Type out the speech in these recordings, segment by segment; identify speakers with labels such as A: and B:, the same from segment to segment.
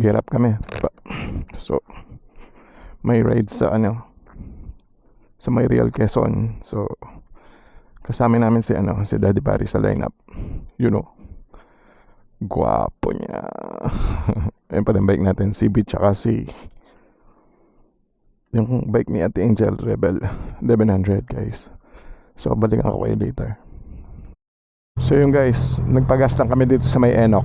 A: gear up kami. So, may ride sa ano, sa may Real Quezon. So, kasama namin si ano, si Daddy Barry sa lineup. You know. Guwapo niya. Ayun pa rin bike natin, CB tsaka si yung bike ni Ate Angel Rebel 1100 guys. So, balikan ako kayo later. So yun guys, nagpagas lang kami dito sa may Enok.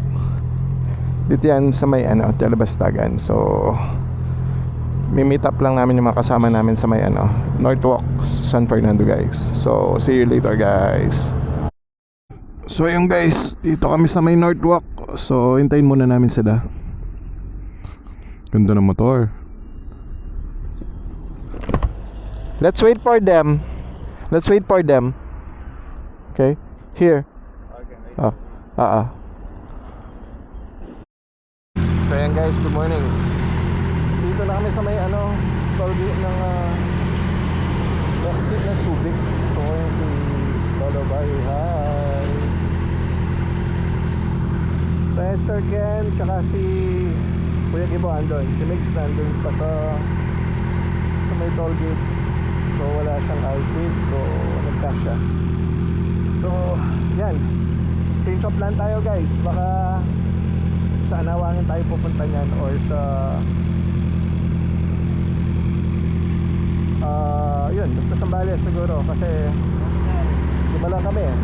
A: Dito yan sa may ano, Telebastagan. So, may meet up lang namin yung mga kasama namin sa may ano, Northwalk, San Fernando guys. So, see you later guys. So yun guys, dito kami sa may Northwalk. So, hintayin muna namin sila. Ganda ng motor. Let's wait for them. Let's wait for them. Okay? Here. Ah, ah, ah. So yan guys, good morning. Dito na kami sa may ano, tollgate ng uh, exit ng Subic. So ngayon si Lolo Barry, hi! Pastor Ken, tsaka si Kuya Gibo andon. Si Mix nandun pa sa sa may tollgate. So wala siyang outfit, so nag-cash siya. So, yan. Change of plan tayo guys. Baka sa Anawangin tayo pupunta niyan or sa ah yun, basta Sambales siguro kasi lima lang kami eh.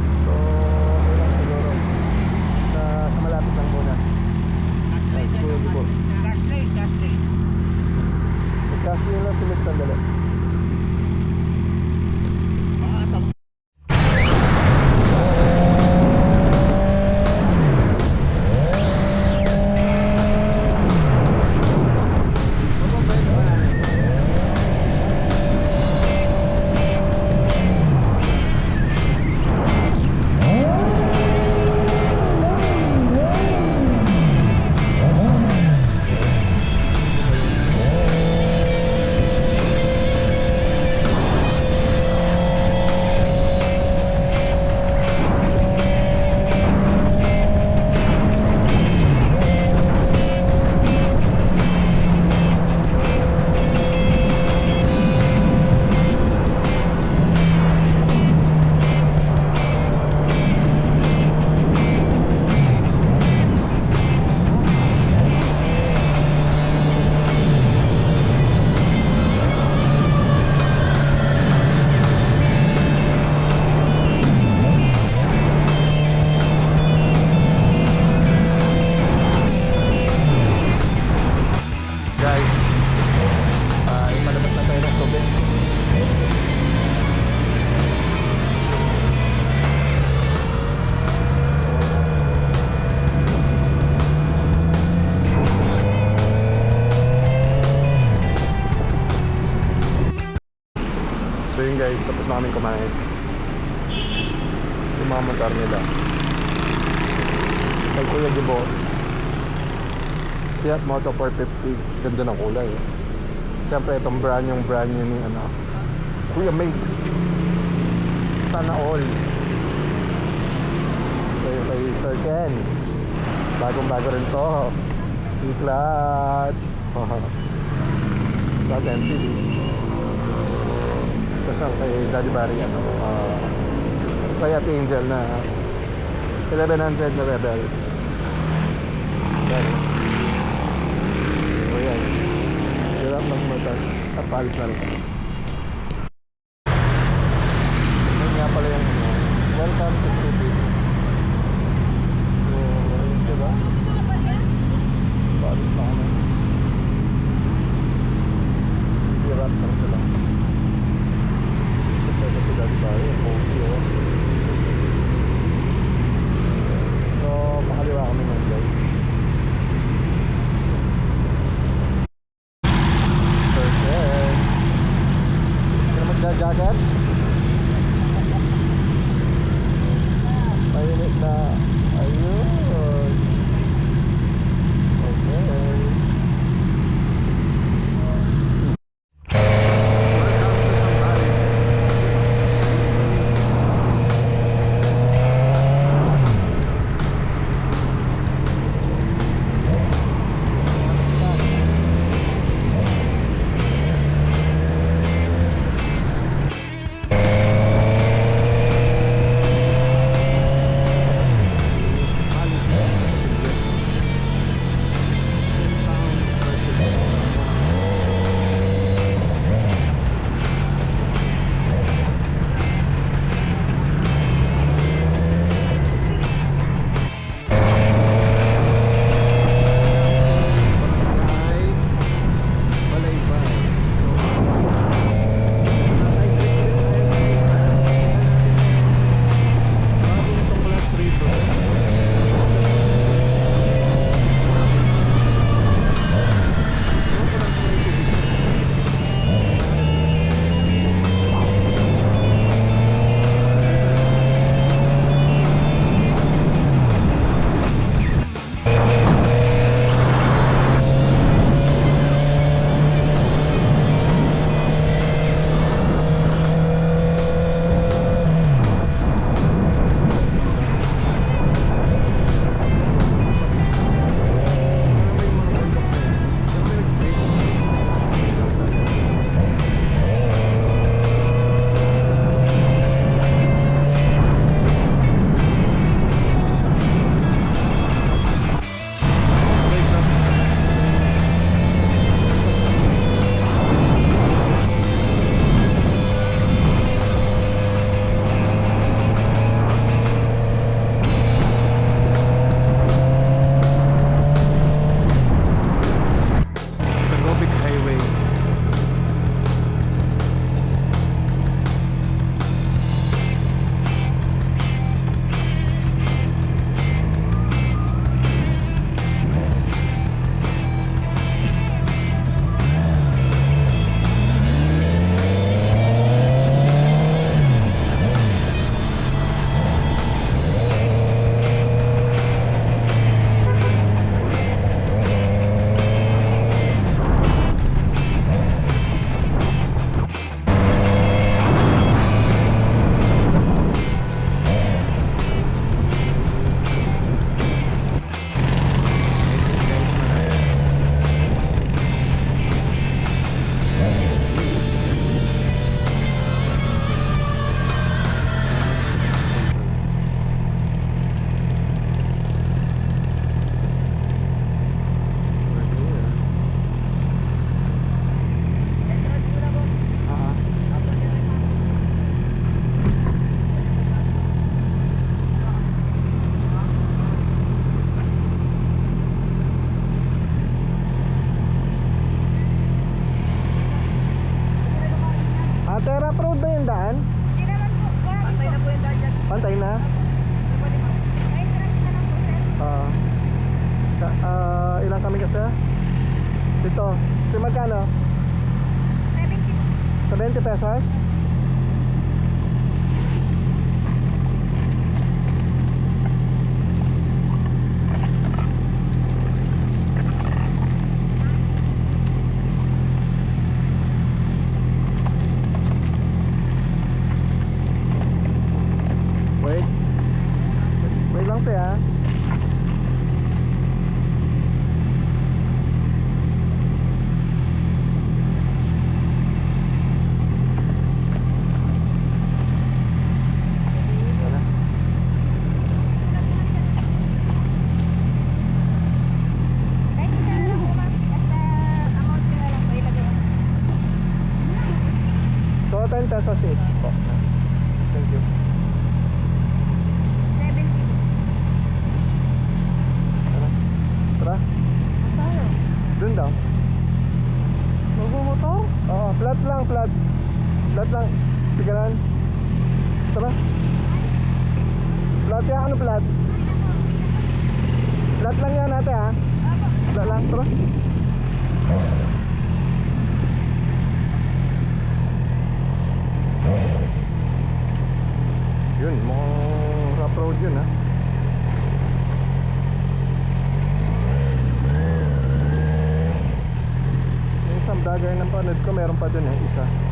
A: Seat Moto 450 Ganda ng kulay eh. Siyempre itong brand yung brand new ni ano Kuya Mix. Sana all. Kay, kay Sir Ken. Bagong bago rin to. Iklat Sa Tapos ang kay Daddy Barry ano uh, Kay Ate Angel na 1100 na Rebel. Yan So yan. Hirap ng mata. Kapalit na rin. Yan nga pala yung ano. Welcome to Subic. So, yun diba? Paalis na kami. Hirap lang sila. Ito na sila di ba? Yung cozy oh. So, makaliwa kami ng guys. Perfect. Kaya Okay. Sigaran. Tara. Flat yan, ano flat? Flat lang yan ate ha. Flat lang, tara. Yun, mukhang rough road yun ha. Yung isang vlogger ng panood ko, meron pa dun eh, isa.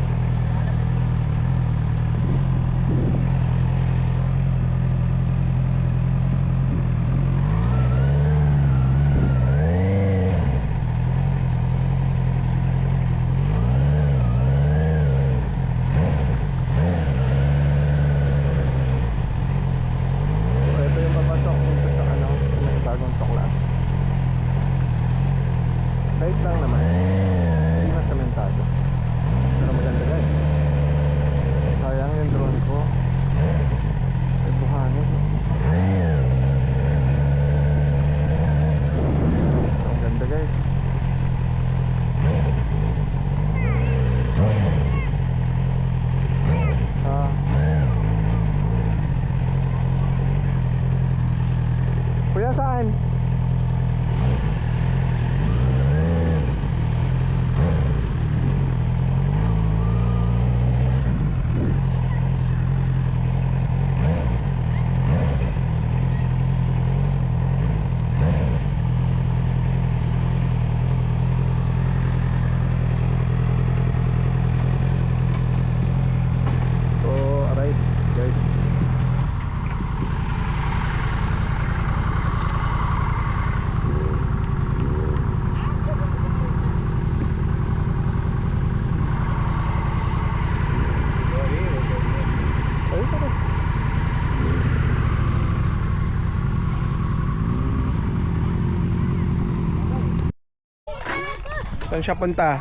A: Saan siya punta?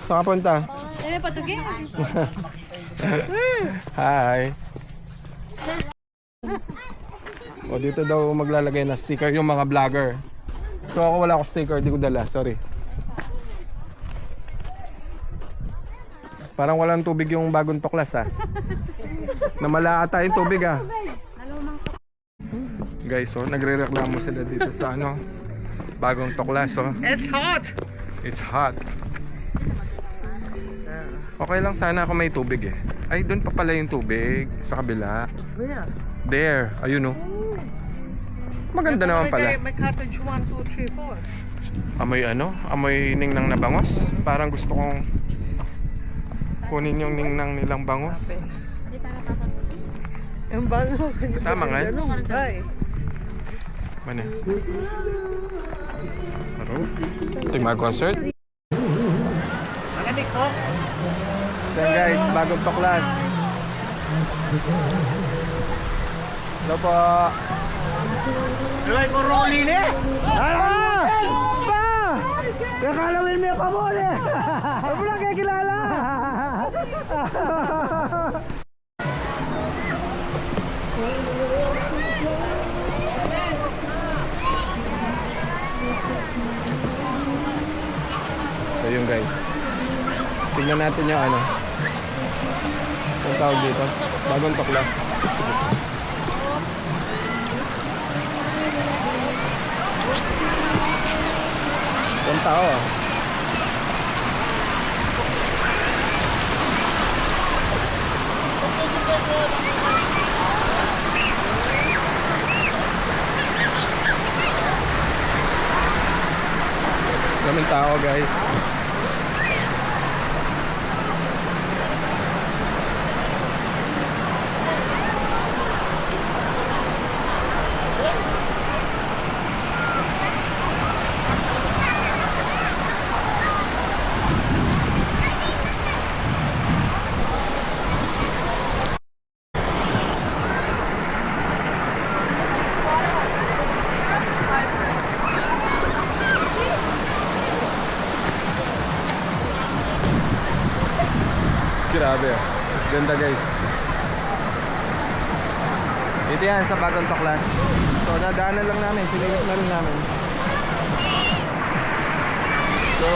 A: Saan ka punta?
B: Eh, patugi.
A: Hi. O dito daw maglalagay na sticker yung mga vlogger. So ako wala akong sticker, di ko dala, sorry. Parang walang tubig yung bagong tuklas ah. Namala ata yung tubig ah. Guys, so nagre-reklamo sila dito sa ano, bagong tuklas oh.
C: It's hot!
A: It's hot. Okay lang sana ako may tubig eh. Ay, doon pa pala yung tubig sa kabila.
C: Where?
A: There, ayun oh. Maganda naman pala.
C: May cottage 1, 2, 3, 4.
A: Amoy ano? Amoy ningnang na bangos. Parang gusto kong kunin yung ningnang nilang bangos.
C: Yung bango.
A: Tama nga.
C: Ganun, bay.
A: Mga concert.
C: Magaling ko.
A: Then guys, bagong tuklas. Hello po.
C: Tuloy ko rolling eh!
A: Ano? Pa! Kakalawin mo yung kamuli! Ano lang kayo kilala? Tingnan natin yung ano. tawag dito? Bagong tuklas. Yung tao ah. Daming tao guys. Grabe ah. Ganda guys. Dito yan sa bagong tuklas. So nadaanan lang namin, sinilip na rin namin. So,